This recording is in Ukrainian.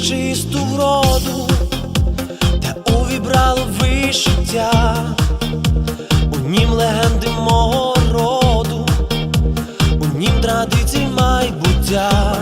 чисту вроду, та увібрало вишиття, у нім легенди мого роду, у нім традиції майбуття.